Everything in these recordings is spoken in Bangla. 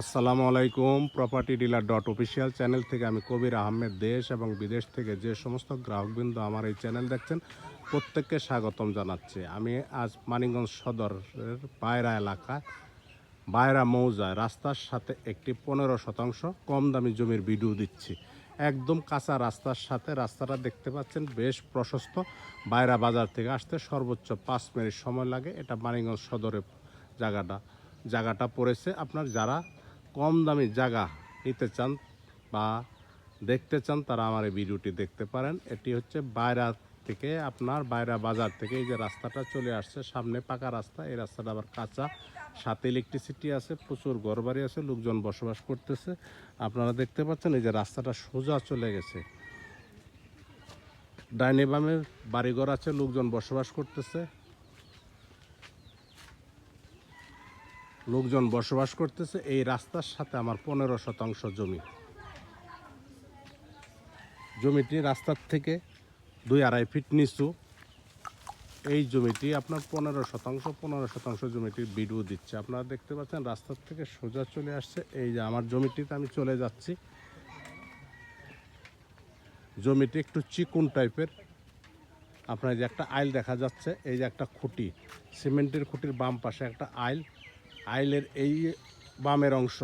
আসসালামু আলাইকুম property dealer dot official channel থেকে আমি কবির আহমেদ। দেশ এবং বিদেশ থেকে যে সমস্ত গ্রাহকবৃন্দ আমার এই চ্যানেল দেখছেন, প্রত্যেককে স্বাগতম জানাচ্ছি। আমি আজ মানিগঞ্জ সদরের পায়রা এলাকা বায়রা মৌজায় রাস্তার সাথে একটি পনেরো শতাংশ কম দামি জমির ভিডিও দিচ্ছি। একদম কাঁচা রাস্তার সাথে রাস্তাটা দেখতে পাচ্ছেন, বেশ প্রশস্ত। বায়রা বাজার থেকে আসতে সর্বোচ্চ পাঁচ মিনিট সময় লাগে। এটা মানিগঞ্জ সদরে জায়গাটা জায়গাটা পড়েছে। আপনার যারা কম দামি জায়গা নিতে চান বা দেখতে চান, তারা আমার এই ভিডিওটি দেখতে পারেন। এটি হচ্ছে বাইরা থেকে আপনার বাইরা বাজার থেকে এই যে রাস্তাটা চলে আসছে, সামনে পাকা রাস্তা। এই রাস্তাটা আবার কাঁচা। সাথে ইলেকট্রিসিটি আছে, প্রচুর ঘরবাড়ি আছে, লোকজন বসবাস করতেছে। আপনারা দেখতে পাচ্ছেন এই যে রাস্তাটা সোজা চলে গেছে। ডাইনে বামে বাড়িঘর আছে, লোকজন বসবাস করতেছে। লোকজন বসবাস করতেছে, এই রাস্তার সাথে আমার পনেরো শতাংশ জমি। জমিটি রাস্তার থেকে দুই আড়াই ফিট নিচু। এই জমিটি আপনার পনেরো শতাংশ পনেরো শতাংশ জমিটির ভিডিও দিচ্ছে। আপনারা দেখতে পাচ্ছেন, রাস্তার থেকে সোজা চলে আসছে। এই যে আমার জমিটিতে আমি চলে যাচ্ছি। জমিটি একটু চিকুন টাইপের। আপনার যে একটা আইল দেখা যাচ্ছে, এই যে একটা খুঁটি। সিমেন্টের খুঁটির বাম পাশে একটা আইল। আইলের এই বামের অংশ,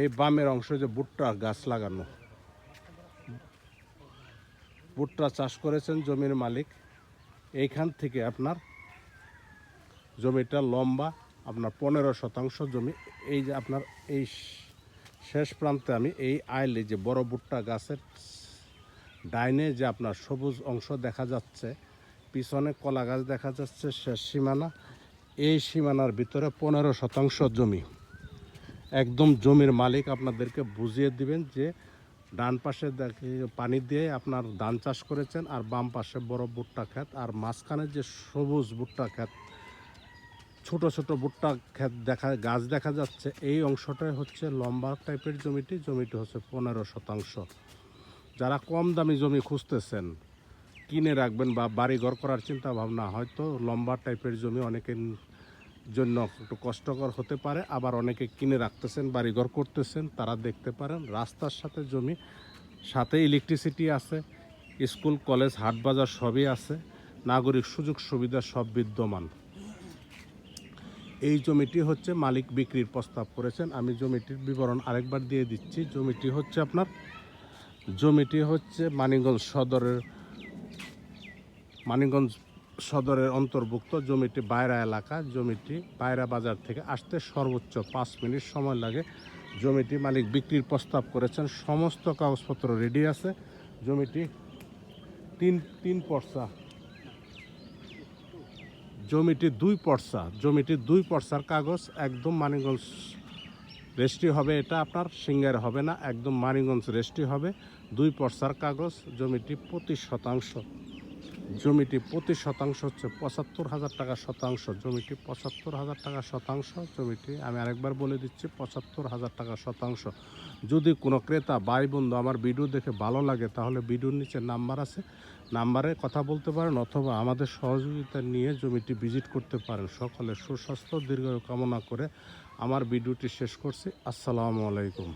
এই বামের অংশ যে ভুট্টা গাছ লাগানো। ভুট্টা চাষ করেছেন জমির মালিক। এইখান থেকে আপনার জমিটা লম্বা, আপনার পনেরো শতাংশ জমি। এই যে আপনার এই শেষ প্রান্তে আমি এই আইলে যে বড় ভুট্টা গাছের ডাইনে যে আপনার সবুজ অংশ দেখা যাচ্ছে, পিছনে কলা গাছ দেখা যাচ্ছে, শেষ সীমানা। এই সীমানার ভিতরে পনেরো শতাংশ জমি। একদম জমির মালিক আপনাদেরকে বুঝিয়ে দিবেন যে ডান পাশে পানি দিয়ে আপনার ধান চাষ করেছেন আর বাম পাশে বড় ভুট্টা ক্ষেত। আর মাঝখানে যে সবুজ ভুট্টা ক্ষেত, ছোট ছোট ভুট্টা ক্ষেত দেখা, গাছ দেখা যাচ্ছে, এই অংশটাই হচ্ছে লম্বা টাইপের জমিটি। জমিটি হচ্ছে পনেরো শতাংশ। যারা কম দামি জমি খুঁজতেছেন, কিনে রাখবেন বা বাড়ি ঘর করার চিন্তা ভাবনা হয়তো লম্বা টাইপের জমি অনেকের জন্য একটু কষ্টকর হতে পারে। আবার অনেকে কিনে রাখতেছেন, বাড়িঘর করতেছেন, তারা দেখতে পারেন রাস্তার সাথে জমি সাথে ইলেকট্রিসিটি আছে, স্কুল, কলেজ, হাট বাজার সবই আছে, নাগরিক সুযোগ সুবিধা সব বিদ্যমান। এই জমিটি হচ্ছে মালিক বিক্রির প্রস্তাব করেছেন। আমি জমিটির বিবরণ আরেকবার দিয়ে দিচ্ছি। জমিটি হচ্ছে আপনার, জমিটি হচ্ছে মানিগঞ্জ সদরের, মানিকগঞ্জ সদরের অন্তর্ভুক্ত জমিটি বাইরা এলাকা। জমিটি বাইরা বাজার থেকে আসতে সর্বোচ্চ পাঁচ মিনিট সময় লাগে। জমিটি মালিক বিক্রির প্রস্তাব করেছেন। সমস্ত কাগজপত্র রেডি আছে। জমিটি তিন তিন পর্সা। জমিটি দুই পর্সা। জমিটি দুই পর্সার কাগজ। একদম মানিগঞ্জ রেস্ট্রি হবে এটা আপনার। সিঙ্গার হবে না। একদম মানিগঞ্জ রেস্ট্রি হবে। দুই পর্সার কাগজ। জমিটি প্রতি শতাংশ। জমিটি প্রতি শতাংশ হচ্ছে পঁচাত্তর হাজার টাকা শতাংশ, জমিটি পঁচাত্তর হাজার টাকা শতাংশ, জমিটি আমি আরেকবার বলে দিচ্ছি পঁচাত্তর হাজার টাকা শতাংশ। যদি কোনো ক্রেতা ভাই বন্ধু আমার ভিডিও দেখে ভালো লাগে, তাহলে ভিডিওর নিচে নাম্বার আছে। নাম্বারে কথা বলতে পারেন অথবা আমাদের সহযোগিতা নিয়ে জমিটি ভিজিট করতে পারেন। সকলে সুস্বাস্থ্য, দীর্ঘায়ু কামনা করে আমার ভিডিওটি শেষ করছি। আসসালামু আলাইকুম।